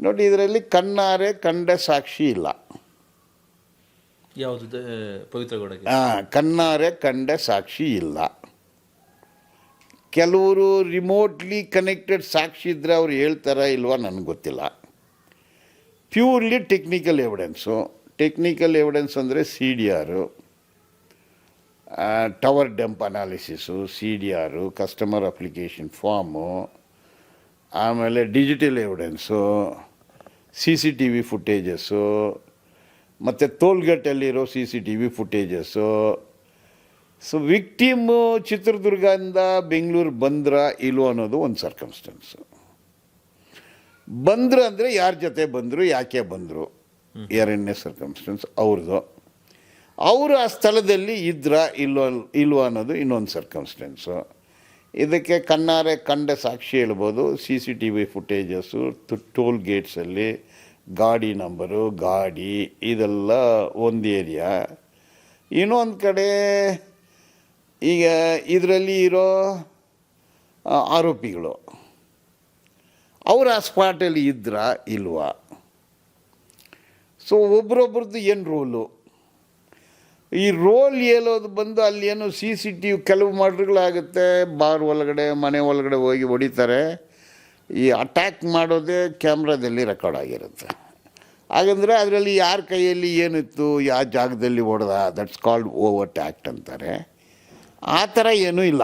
ನೋಡಿ ಇದರಲ್ಲಿ ಕಣ್ಣಾರೆ ಕಂಡ ಸಾಕ್ಷಿ ಇಲ್ಲ. ಯಾವುದು ಪವಿತ್ರಗೌಡಗೆ ಆ, ಕಣ್ಣಾರೆ ಕಂಡ ಸಾಕ್ಷಿ ಇಲ್ಲ. ಕೆಲವರು ರಿಮೋಟ್ಲಿ ಕನೆಕ್ಟೆಡ್ ಸಾಕ್ಷಿ ಇದ್ದರೆ ಅವ್ರು ಹೇಳ್ತಾರ ಇಲ್ವಾ ನನಗೆ ಗೊತ್ತಿಲ್ಲ. Purely technical evidence. Technical evidence ಅಂದರೆ C D R. Tower dump analysis C D R customer application form. ಆಮೇಲೆ digital evidence C C T V footages, ಮತ್ತು ಟೋಲ್ಗೇಟಲ್ಲಿರೋ C C T V footages. So victim ಚಿತ್ರದುರ್ಗದಿಂದ ಬೆಂಗಳೂರು ಬಂದ್ರ ಇಲ್ವೋ ಅನ್ನೋದು ಒಂದು ಸರ್ಕಮ್ಸ್ಟೆನ್ಸು ಬಂದ್ರು ಅಂದರೆ ಯಾರ ಜೊತೆ ಬಂದರು, ಯಾಕೆ ಬಂದರು? ಎರಡನೇ ಸರ್ಕಮ್ಸ್ಟೆನ್ಸ್ ಅವ್ರದ್ದು ಅವರು ಆ ಸ್ಥಳದಲ್ಲಿ ಇದ್ರ ಇಲ್ವ ಇಲ್ವ ಅನ್ನೋದು ಇನ್ನೊಂದು ಸರ್ಕಮ್ಸ್ಟೆನ್ಸು ಇದಕ್ಕೆ ಕಣ್ಣಾರೆ ಕಂಡ ಸಾಕ್ಷಿ ಹೇಳ್ಬೋದು. C C T V footages toll ಗೇಟ್ಸಲ್ಲಿ ಗಾಡಿ ನಂಬರು, ಗಾಡಿ, ಇದೆಲ್ಲ ಒಂದು ಏರಿಯಾ. ಇನ್ನೊಂದು ಕಡೆ ಈಗ ಇದರಲ್ಲಿ ಇರೋ ಆರೋಪಿಗಳು. ಅವರು ಆ ಸ್ಪಾಟಲ್ಲಿ ಇದ್ರ ಇಲ್ವಾ? ಸೊ ಒಬ್ರೊಬ್ರದ್ದು ಏನು ರೋಲು? ಈ ರೋಲ್ ಏಲೋದು ಬಂದು ಅಲ್ಲಿ ಏನು ಸಿ ಸಿ ಟಿ ವಿ ಕೆಲವು ಮರ್ಡ್ರ್ಗಳಾಗುತ್ತೆ ಬಾರ್ ಒಳಗಡೆ, ಮನೆ ಒಳಗಡೆ ಹೋಗಿ ಹೊಡಿತಾರೆ. ಈ ಅಟ್ಯಾಕ್ ಮಾಡೋದೇ ಕ್ಯಾಮ್ರಾದಲ್ಲಿ ರೆಕಾರ್ಡ್ ಆಗಿರುತ್ತೆ. ಹಾಗಂದರೆ ಅದರಲ್ಲಿ ಯಾರ ಕೈಯಲ್ಲಿ ಏನಿತ್ತು ಯಾವ ಜಾಗದಲ್ಲಿ ಹೊಡೆದ ದಟ್ಸ್ ಕಾಲ್ಡ್ ಓವರ್ ಟ್ಯಾಕ್ಟ್ ಅಂತಾರೆ. ಆ ಥರ ಏನೂ ಇಲ್ಲ.